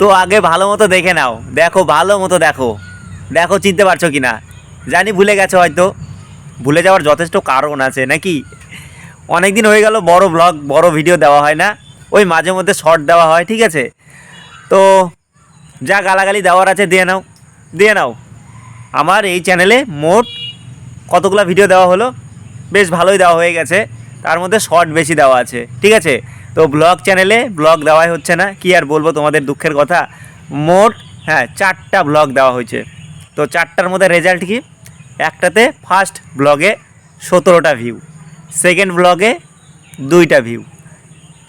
তো আগে ভালো মতো দেখে নাও। দেখো, ভালো মতো দেখো। দেখো, চিনতে পারছ কি না জানি ভুলে গেছো হয়তো। ভুলে যাওয়ার যথেষ্ট কারণ আছে, নাকি? অনেক দিন হয়ে গেল, বড় ব্লগ বড় ভিডিও দেওয়া হয় না। ওই মাঝে মধ্যে শর্ট দেওয়া হয়, ঠিক আছে? তো যা গালাগালি দেওয়ার আছে, দিয়ে নাও। দিয়ে নাও। আমার এই চ্যানেলে মোট কতগুলো ভিডিও দেওয়া হলো? বেশ ভালোই দেওয়া হয়ে গেছে। তার মধ্যে শর্ট বেশি দেওয়া আছে, ঠিক আছে? তো ব্লগ চ্যানেলে ব্লগ দেওয়াই হচ্ছে না। কি আর বলব তোমাদের দুঃখের কথা? মোট হ্যাঁ চারটা ব্লগ দেওয়া হয়েছে। তো চারটার মধ্যে রেজাল্ট কি? একটাতে ফার্স্ট ব্লগে সতেরোটা ভিউ সেকেন্ড ব্লগে দুইটা ভিউ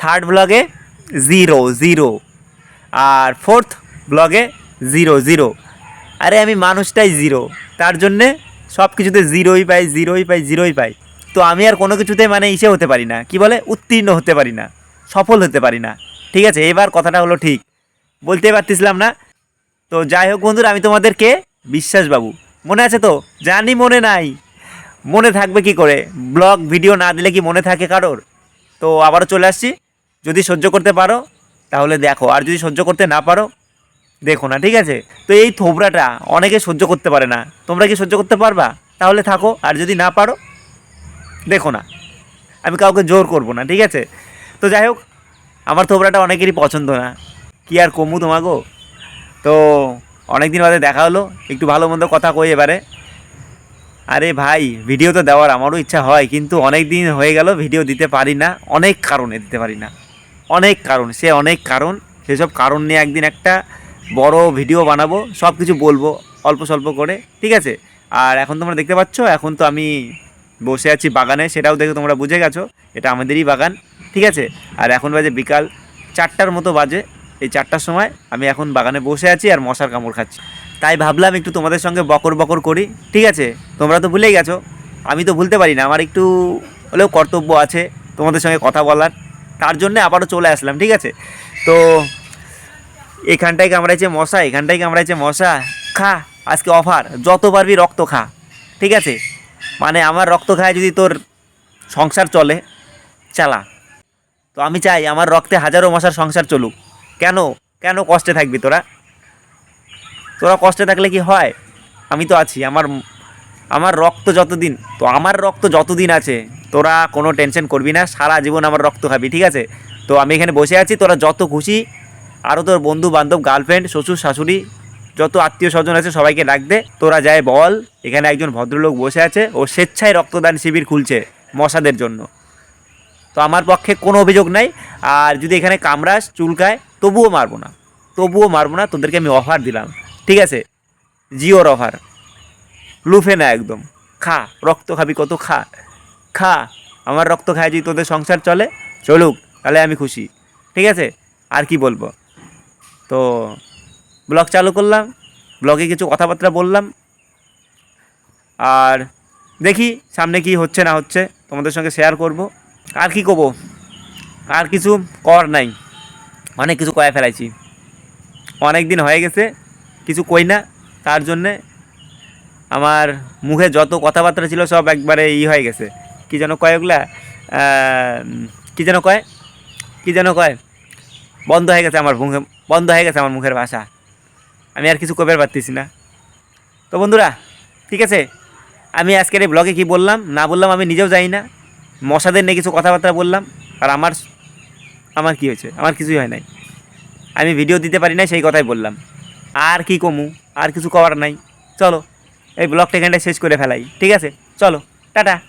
থার্ড ব্লগে জিরো জিরো আর ফোর্থ ব্লগে জিরো জিরো আরে আমি মানুষটাই জিরো তার জন্যে সব কিছুতে জিরোই পাই জিরোই পাই জিরোই পাই। তো আমি আর কোনো কিছুতে মানে ইসে হতে পারি না। কি বলে? উত্তীর্ণ হতে পারি না। সফল হতে পারি না। ঠিক আছে, এবার কথাটা হলো ঠিক। বলতে পারতেছিলাম না। তো যাই হোক বন্ধুরা, আমি তোমাদেরকে বিশ্বাস বাবু, মনে আছে তো? জানি মনে নাই। মনে থাকবে কি করে? ব্লগ, ভিডিও না দিলে কি মনে থাকে কারোর? তো আবারও চলে আসছি। যদি সহ্য করতে পারো, তাহলে দেখো। আর যদি সহ্য করতে না পারো, দেখো না, ঠিক আছে? তো এই থোবরাটা অনেকে সহ্য করতে পারে না। তোমরা কি সহ্য করতে পারবা? তাহলে থাকো। আর যদি না পারো, দেখো না। আমি কাউকে জোর করব না, ঠিক আছে? তো যাই হোক, আমার থোবরাটা অনেকেরই পছন্দ না। কি আর কমু তোমাগো? তো অনেক দিন বাদে দেখা হলো, একটু ভালো মন্দ কথা কই এবারে। আরে ভাই ভিডিও তো দেওয়ার আমারও ইচ্ছা হয়, কিন্তু অনেক দিন হয়ে গেল ভিডিও দিতে পারি না, অনেক কারণে দিতে পারি না। অনেক কারণ, সে অনেক কারণ সেসব কারণ নিয়ে একদিন একটা বড় ভিডিও বানাবো, সব কিছু বলব, অল্প স্বল্প করে, ঠিক আছে? আর এখন তোমরা দেখতে পাচ্ছ, এখন তো আমি বসে আছি বাগানে, সেটাও দেখে তোমরা বুঝে গেছো, এটা আমাদেরই বাগান। ঠিক আছে? আর এখন বাজে বিকাল চারটার মতো বাজে। এই চারটার সময় আমি এখন বাগানে বসে আছি আর মশার কামড় খাচ্ছি। তাই ভাবলাম একটু তোমাদের সঙ্গে বকর বকর করি। ঠিক আছে? তোমরা তো ভুলেই গেছো। আমি তো ভুলতে পারি না। আমার একটু হলেও কর্তব্য আছে তোমাদের সঙ্গে কথা বলার। তার জন্য আবারও চলে আসলাম, ঠিক আছে? তো এখানটায় কামড়াইছে মশা, এখানটায় কামড়াইছে মশা। খা, আজকে অফার। যত পারবি রক্ত খা, ঠিক আছে? মানে আমার রক্ত খায় যদি তোর সংসার চলে, চালা। তো আমি চাই আমার রক্তে হাজারো মশার সংসার চলুক। কেন? কেন কষ্টে থাকবি তোরা? তোরা কষ্টে থাকলে কি হয়? আমি তো আছি, আমার আমার রক্ত যতদিন, তো আমার রক্ত যতদিন আছে, তোরা কোনো টেনশন করবি না, সারা জীবন আমার রক্ত খাবি, ঠিক আছে? তো আমি এখানে বসে আছি, তোরা যত খুশি আরও তোর বন্ধু বান্ধব গার্লফ্রেন্ড শ্বশুর, শাশুড়ি, যত আত্মীয় স্বজন আছে, সবাইকে ডাক দে, তোরা যায় বল, এখানে একজন ভদ্রলোক বসে আছে, ও স্বেচ্ছায় রক্তদান শিবির খুলছে মশাদের জন্য। তো আমার পক্ষে কোনো অভিযোগ নাই। আর যদি এখানে কামড়াস চুলকায়, তবুও মারবো না। তবুও মারবো না, তোদেরকে আমি অফার দিলাম। ঠিক আছে? জিওর অফার লুফে না একদম। খা, রক্ত খাবি, কত খা। খা, আমার রক্ত খায় যদি তোদের সংসার চলে, চলুক, তাহলে আমি খুশি। ঠিক আছে? আর কি বলব? তো ব্লগ চালু করলাম, ব্লগে কিছু কথাবার্তা বললাম। আর দেখি সামনে কি হচ্ছে না হচ্ছে, তোমাদের সঙ্গে শেয়ার করব। আর কি করব? আর কিছু কর নাই। অনেক কিছু কয়ে ফেলাইছি। অনেক দিন হয়ে গেছে, কিছু কই না। তার জন্যে আমার মুখে যত কথাবার্তা ছিল সব একবারে ই হয়ে গেছে। কি যেন কয় ওগুলা? কি যেন কয়? কি যেন কয়? বন্ধ হয়ে গেছে আমার মুখে, বন্ধ হয়ে গেছে আমার মুখের ভাষা। আমি আর কিছু কবে পারতেছি না। তো বন্ধুরা, ঠিক আছে? আমি আজকের এই ব্লগে কি বললাম? না বললাম আমি নিজেও জানি না। মশাদের নিয়ে কিছু কথাবার্তা বললাম, আর আমার আমার কি হয়েছে? আমার কিছুই হয় নাই। আমি ভিডিও দিতে পারি না সেই কথাই বললাম। আর কি কমু? আর কিছু করার নাই। চলো, এই ব্লগটা এখানটায় শেষ করে ফেলাই। ঠিক আছে? চলো, টাটা।